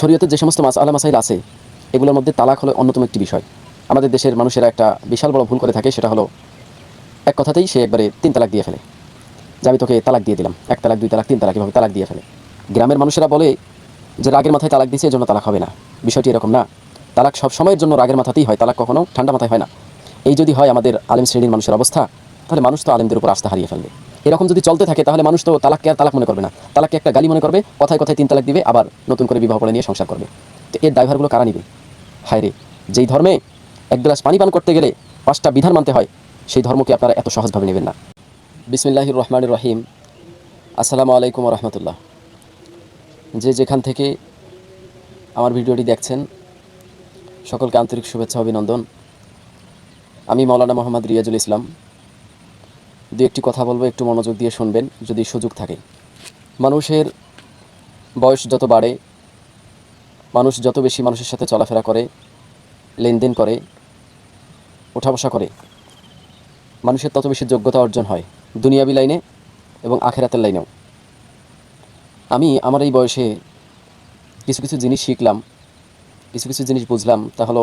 শরীয়তে যে সমস্ত মাস, আলা মাসাইল আছে, এগুলোর মধ্যে তালাক হলো অন্যতম একটি বিষয়। আমাদের দেশের মানুষেরা একটা বিশাল বড় ভুল করে থাকে, সেটা হলো এক কথাতেই সে একবারে তিন তালাক দিয়ে ফেলে। যে আমি তোকে তালাক দিয়ে দিলাম, এক তালাক, দুই তালাক, তিন তালাক, এভাবে তালাক দিয়ে ফেলে। গ্রামের মানুষেরা বলে যে রাগের মাথায় তালাক দিয়েছে, এজন্য তালাক হবে না। বিষয়টি এরকম না। তালাক সব সময়ের জন্য রাগের মাথাতেই হয়, তালাক কখনো ঠান্ডা মাথায় হয় না। এই যদি হয় আমাদের আলেম শ্রেণির মানুষের অবস্থা, তাহলে মানুষ তো আলেমদের উপর আস্থা হারিয়ে ফেলবে। এরকম যদি চলতে থাকে, তাহলে মানুষ তো তালাককে আর তালাক মনে করবে না। তালাককে একটা গালি মনে করবে, কথায় কথায় তিন তালাক দিবে, আবার নতুন করে বিবাহ করে নিয়ে সংসার করবে। তো এর ড্রাইভারগুলো কারা নিবে? হায় রে, যেই ধর্মে এক গ্লাস পানি পান করতে গেলে পাঁচটা বিধান মানতে হয়, সেই ধর্মকে আপনারা এত সহজভাবে নেবেন না। বিসমিল্লাহির রহমান রহিম। আসসালামু আলাইকুম রহমতুল্লাহ। যে যেখান থেকে আমার ভিডিওটি দেখছেন, সকলকে আন্তরিক শুভেচ্ছা, অভিনন্দন। আমি মৌলানা মোহাম্মদ রিয়াজুল ইসলাম। দু একটি কথা বলব, একটু মনোযোগ দিয়ে শুনবেন, যদি সুযোগ থাকে। মানুষের বয়স যত বাড়ে, মানুষ যত বেশি মানুষের সাথে চলাফেরা করে, লেনদেন করে ওঠা বসা করে, মানুষের তত বেশি যোগ্যতা অর্জন হয় দুনিয়াবি লাইনে এবং আখেরাতের লাইনেও। আমি আমার এই বয়সে কিছু কিছু জিনিস শিখলাম, কিছু কিছু জিনিস বুঝলাম, তা হলো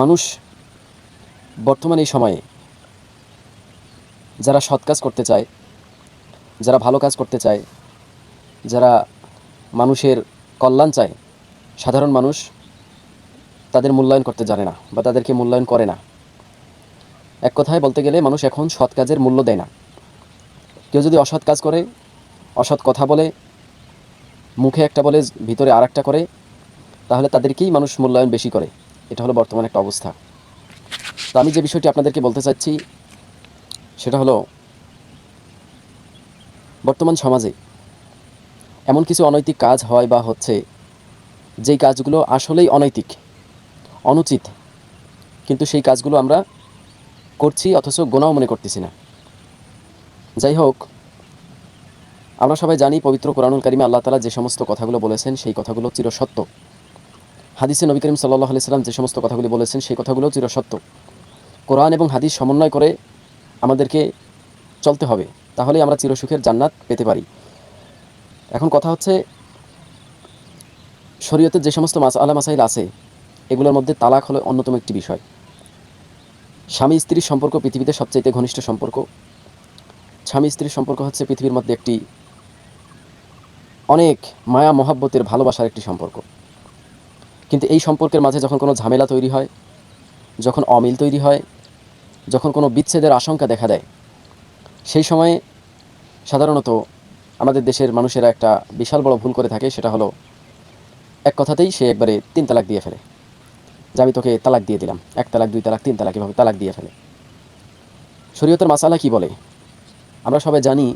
মানুষ বর্তমান এই সময়ে যারা সৎ কাজ করতে চায়, যারা ভালো কাজ করতে চায়, যারা মানুষের কল্যাণ চায়, সাধারণ মানুষ তাদের মূল্যায়ন করতে জানে না বা তাদেরকে মূল্যায়ন করে না। এক কথায় বলতে গেলে মানুষ এখন সৎ কাজের মূল্য দেয় না। কেউ যদি অসৎ কাজ করে, অসৎ কথা বলে, মুখে একটা বলে, ভিতরে আর একটা করে, তাহলে তাদেরকেই মানুষ মূল্যায়ন বেশি করে। এটা হলো বর্তমান একটা অবস্থা। তো আমি যে বিষয়টি আপনাদেরকে বলতে চাচ্ছি সেটা হলো, বর্তমান সমাজে এমন কিছু অনৈতিক কাজ হয় বা হচ্ছে যেই কাজগুলো আসলেই অনৈতিক, অনুচিত, কিন্তু সেই কাজগুলো আমরা করছি অথচ গোনাও মনে করতেছি না। যাই হোক, আমরা সবাই জানি পবিত্র কোরআনুল কারিমে আল্লাহ তালা যে সমস্ত কথাগুলো বলেছেন সেই কথাগুলো চিরসত্য। হাদিসে নবী করিম সাল্লাহ আলি সাল্লাম যে সমস্ত কথাগুলি বলেছেন সেই কথাগুলো চিরসত্য। কোরআন এবং হাদিস সমন্বয় করে আমাদেরকে চলতে হবে তাহলে আমরা চিরসুখের জান্নাত পেতে পারি। এখন কথা হচ্ছে, শরীয়তের যে সমস্ত মাস আলা মাসাইল আছে, এগুলোর মধ্যে তালাক হলো অন্যতম একটি বিষয়। স্বামী স্ত্রীর সম্পর্ক পৃথিবীতে সবচাইতে ঘনিষ্ঠ সম্পর্ক। স্বামী স্ত্রীর সম্পর্ক হচ্ছে পৃথিবীর মধ্যে একটি অনেক মায়া, মহাব্বতের, ভালোবাসার একটি সম্পর্ক। কিন্তু এই সম্পর্কের মাঝে যখন কোনো ঝামেলা তৈরি হয়, যখন অমিল তৈরি হয় যখন কোনো বিচ্ছেদের আশঙ্কা দেখা দেয়, সেই সময়ে সাধারণত আমাদের দেশের মানুষেরা একটা বিশাল বড় ভুল করে থাকে, সেটা হলো এক কথাতেই সে একবারে তিন তালাক দিয়ে ফেলে। যে আমি তোকে তালাক দিয়ে দিলাম, এক তালাক, দুই তালাক, তিন তালাক, এভাবে তালাক দিয়ে ফেলে। শরীয়তের মাসালা কি বলে? আমরা সবাই জানি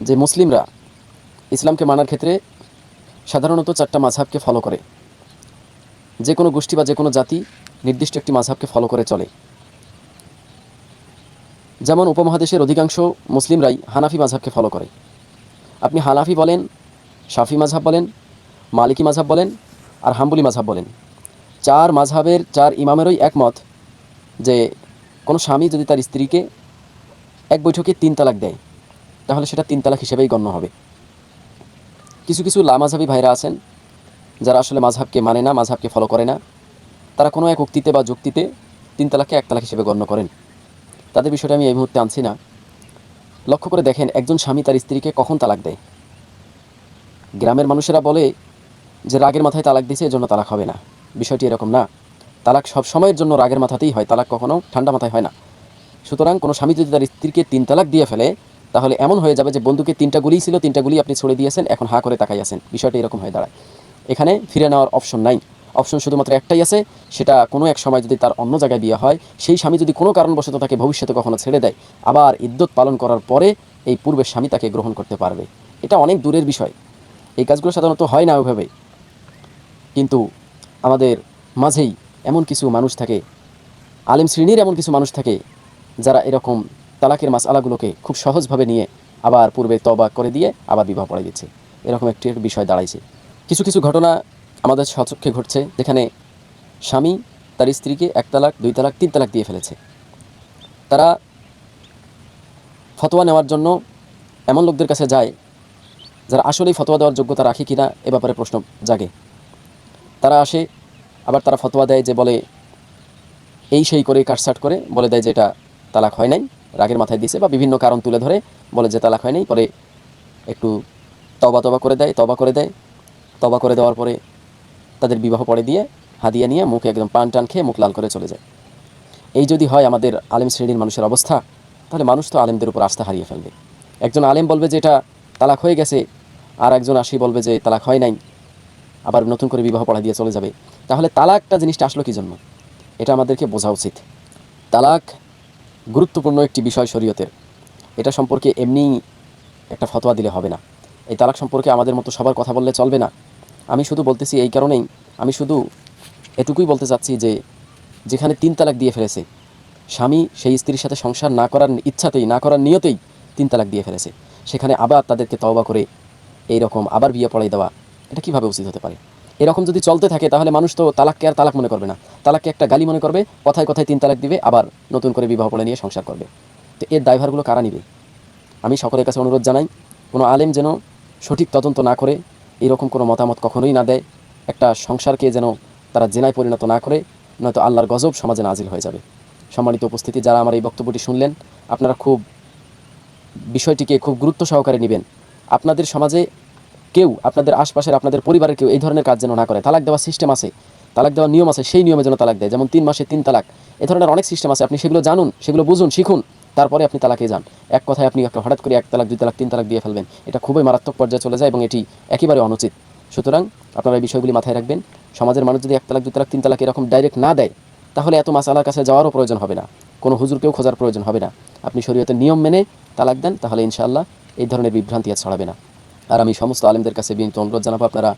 যে মুসলিমরা ইসলামকে মানার ক্ষেত্রে সাধারণত চারটা মাঝহাবকে ফলো করে। যে কোনো গোষ্ঠী বা যে কোনো জাতি নির্দিষ্ট একটি মাঝহাবকে ফলো করে চলে। যেমন উপমহাদেশের অধিকাংশ মুসলিমরাই হানাফি মাঝহাবকে ফলো করে। আপনি হানাফি বলেন, শাফি মাঝহাব বলেন, মালিকি মাঝহাব বলেন, আর হাম্বুলি মাঝহাব বলেন। চার মাঝহাবের, চার ইমামেরই একমত যে, কোনো স্বামী যদি তার স্ত্রীকে এক বৈঠকে তিন তালাক দেয়, তাহলে সেটা তিন তালাক হিসেবেই গণ্য হবে। কিছু কিছু লা লামাঝাবি ভাইরা আছেন, যারা আসলে মাঝহাবকে মানে না, মাঝহাবকে ফলো করে না। তারা কোনো এক উক্তিতে বা যুক্তিতে তিন তালাককে এক তালাক হিসেবে গণ্য করেন। তাদের বিষয়টা আমি এই মুহূর্তে আনছি না। লক্ষ্য করে দেখেন, একজন স্বামী তার স্ত্রীকে কখন তালাক দেয়? গ্রামের মানুষেরা বলে যে, রাগের মাথায় তালাক দিয়েছে এজন্য তালাক হবে না। বিষয়টি এরকম না। তালাক সব সময়ের জন্য রাগের মাথাতেই হয়, তালাক কখনো ঠান্ডা মাথায় হয় না। সুতরাং কোনো স্বামী যদি তার স্ত্রীকে তিন তালাক দিয়ে ফেলে, তাহলে এমন হয়ে যাবে যে বন্ধুকে তিনটা গুলিই ছিল, তিনটা গুলি আপনি ছড়ে দিয়েছেন, এখন হা করে তাকাই আছেন বিষয়টা এরকম হয়ে দাঁড়ায়। এখানে ফিরে নেওয়ার অপশন নাই। অপশন শুধুমাত্র একটাই আছে, সেটা কোনো এক সময় যদি তার অন্য জায়গায় বিয়ে হয়, সেই স্বামী যদি কোনো কারণবশত তাকে ভবিষ্যতে কখনো ছেড়ে দেয়, আবার ইদ্যত পালন করার পরে এই পূর্বের স্বামী তাকে গ্রহণ করতে পারবে। এটা অনেক দূরের বিষয়। এই কাজগুলো সাধারণত হয় না ওইভাবে। কিন্তু আমাদের মাঝেই এমন কিছু মানুষ থাকে, আলেম শ্রেণির এমন কিছু মানুষ থাকে, যারা এরকম তালাকের মাসালাগুলোকে খুব সহজভাবে নিয়ে আবার পূর্বে তবা করে দিয়ে আবার বিবাহ পড়ে দিচ্ছে। এরকম একটি বিষয় দাঁড়াইছে। কিছু কিছু ঘটনা আমাদের সচক্ষে ঘটছে যেখানে স্বামী তার স্ত্রীকে এক তালাক, দুই তালাক, তিন তালাক দিয়ে ফেলেছে। তারা ফতোয়া নেওয়ার জন্য এমন লোকদের কাছে যায় যারা আসলেই ফতোয়া দেওয়ার যোগ্যতা রাখে কি না এ ব্যাপারে প্রশ্ন জাগে। তারা আসে, আবার তারা ফতোয়া দেয় যে বলে, এই সেই করে কাটসাট করে। বলে দেয় যে এটা তালাক হয় নাই, রাগের মাথায় দিছে বা বিভিন্ন কারণ তুলে ধরে বলে যে তালাক হয় নাই। পরে একটু তবা তবা করে দেয় তবা করে দেয়। তবা করে দেওয়ার পরে তাদের বিবাহ পরে দিয়ে হাদিয়া নিয়ে মুখ একদম পান টান খেয়ে মুখ লাল করে চলে যায়। এই যদি হয় আমাদের আলেম শ্রেণির মানুষের অবস্থা, তাহলে মানুষ তো আলেমদের উপর আস্থা হারিয়ে ফেলবে। একজন আলেম বলবে যে এটা তালাক হয়ে গেছে, আর একজন আসি বলবে যে তালাক হয় নাই, আবার নতুন করে বিবাহ পড়া দিয়ে চলে যাবে। তাহলে তালাকটা জিনিসটা আসলো কি জন্য? এটা আমাদেরকে বোঝা উচিত। তালাক গুরুত্বপূর্ণ একটি বিষয় শরীয়তের। এটা সম্পর্কে এমনি একটা ফতোয়া দিলে হবে না। এই তালাক সম্পর্কে আমাদের মতো সবার কথা বললে চলবে না। আমি শুধু বলতেছি এই কারণেই, আমি শুধু এটুকুই বলতে চাচ্ছি যে যেখানে তিন তালাক দিয়ে ফেলেছে, স্বামী সেই স্ত্রীর সাথে সংসার না করার ইচ্ছাতেই, না করার নিয়তেই তিন তালাক দিয়ে ফেলেছে। সেখানে আবার তাদেরকে তওবা করে এই রকম আবার বিয়ে পড়াই দেওয়া, এটা কীভাবে উচিত হতে পারে? এরকম যদি চলতে থাকে, তাহলে মানুষ তো তালাককে আর তালাক মনে করবে না। তালাককে একটা গালি মনে করবে, কথায় কথায় তিন তালাক দিবে, আবার নতুন করে বিবাহ পড়ে নিয়ে সংসার করবে। তো এর দায়ভারগুলো কারা নিবে? আমি সকলের কাছে অনুরোধ জানাই, কোনো আলেম যেন সঠিক তদন্ত না করে এরকম কোনো মতামত কখনোই না দেয়। একটা সংসারকে যেন তারা জেনায় পরিণত না করে, নয়তো আল্লাহর গজব সমাজে নাজিল হয়ে যাবে। সম্মানিত উপস্থিতি, যারা আমার এই বক্তব্যটি শুনলেন, আপনারা খুব বিষয়টিকে খুব গুরুত্ব সহকারে নেবেন। আপনাদের সমাজে কেউ, আপনাদের আশপাশের, আপনাদের পরিবারের কেউ এই ধরনের কাজ যেন না করে। তালাক দেওয়ার সিস্টেম আছে, তালাক দেওয়ার নিয়ম আছে, সেই নিয়মে যেন তালাক দেয়। যেমন তিন মাসে তিন তালাক, এ ধরনের অনেক সিস্টেম আছে। আপনি সেগুলো জানুন, সেগুলো বুঝুন, শিখুন। তারপরে আপনি তালাকে যান। এক কথায় আপনি হঠাৎ করে এক তালাক, দুই তালাক, তিন তালাক দিয়ে ফেলবেন। এটা খুবই মারাত্মক পর্যায়ে চলে যায় এবং এটি একেবারে অনুচিত। সুতরাং আপনারা এই বিষয়গুলি মাথায় রাখবেন। সমাজের মানুষ যদি এক তালাক, দুই তালাক, তিন তালাক এরকম ডাইরেক্ট না দেয়, তাহলে এত মাসালার কাছে যাওয়ারও প্রয়োজন হবে না। কোনো হুজুরকেও খোঁজার প্রয়োজন হবে না। আপনি শরীয়তের নিয়ম মেনে তালাক দেন, তাহলে ইনশাআল্লাহ এই ধরনের বিভ্রান্তি আর ছড়াবে না। আর আমি সমস্ত আলেমদের কাছে বিনীত অনুরোধ জানাব, আপনারা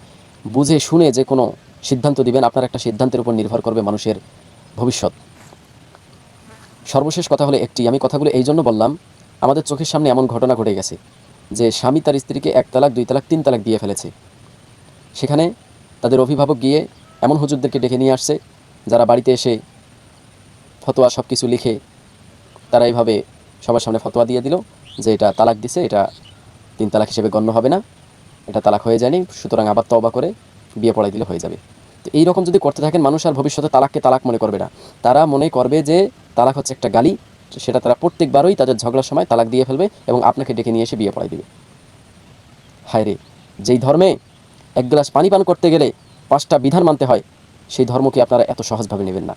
বুঝে শুনে যে কোনো সিদ্ধান্ত দিবেন, আপনার একটা সিদ্ধান্তের উপর নির্ভর করবে মানুষের ভবিষ্যৎ। সর্বশেষ কথা হলো একটি। আমি কথাগুলো এই জন্য বললাম, আমাদের চোখের সামনে এমন ঘটনা ঘটে গেছে যে স্বামী তার স্ত্রীকে এক তালাক, দুই তালাক, তিন তালাক দিয়ে ফেলেছে। সেখানে তাদের অভিভাবক গিয়ে এমন হুজুরদেরকে ডেকে নিয়ে আসছে, যারা বাড়িতে এসে ফতোয়া সব কিছু লিখে তারা এইভাবে সবার সামনে ফতোয়া দিয়ে দিল যে এটা তালাক দিছে, এটা তিন তালাক হিসেবে গণ্য হবে না, এটা তালাক হয়ে যায়নি, সুতরাং আবার তবা করে বিয়ে পড়াই দিলে হয়ে যাবে। তো এই রকম যদি করতে থাকেন, মানুষ আর ভবিষ্যতে তালাককে তালাক মনে করবে না। তারা মনে করবে যে তালাক হচ্ছে একটা গালি, সেটা তারা প্রত্যেকবারই তাদের ঝগড়ার সময় তালাক দিয়ে ফেলবে এবং আপনাকে ডেকে নিয়ে এসে বিয়ে পড়াই দেবে। হায় রে, যেই ধর্মে এক গ্লাস পানি পান করতে গেলে পাঁচটা বিধান মানতে হয়, সেই ধর্মকে আপনারা এত সহজভাবে নেবেন না।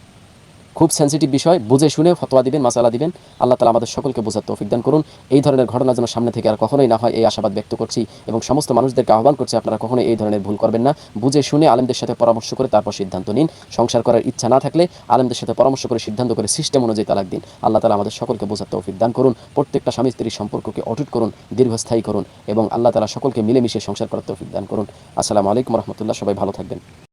খুব সেন্সিটিভ বিষয়, বুঝে শুনে ফতোয়া দিবেন, মাসালা দিবেন। আল্লাহ তালা আমাদের সকলকে বোঝার তৌফিক দান করুন। এই ধরনের ঘটনা যেন সামনে থেকে আর কখনোই না হয়, এই আশাবাদ ব্যক্ত করছি এবং সমস্ত মানুষদেরকে আহ্বান করছি, আপনারা কখনোই এই ধরনের ভুল করবেন না। বুঝে শুনে আলেমদের সাথে পরামর্শ করে তারপর সিদ্ধান্ত নিন। সংসার করার ইচ্ছা না থাকলে আলেমদের সাথে পরামর্শ করে সিদ্ধান্ত করে সিস্টেম অনুযায়ী তালাক দিন। আল্লাহ তালা আমাদের সকলকে বোঝার তৌফিক দান করুন। প্রত্যেকটা স্বামী স্ত্রীর সম্পর্ককে অটুট করুন, দীর্ঘস্থায়ী করুন এবং আল্লাহ তালা সকলকে মিলেমিশে সংসার করার তৌফিক দান করুন। আসসালামু আলাইকুম রহমতুল্লাহ। সবাই ভালো থাকবেন।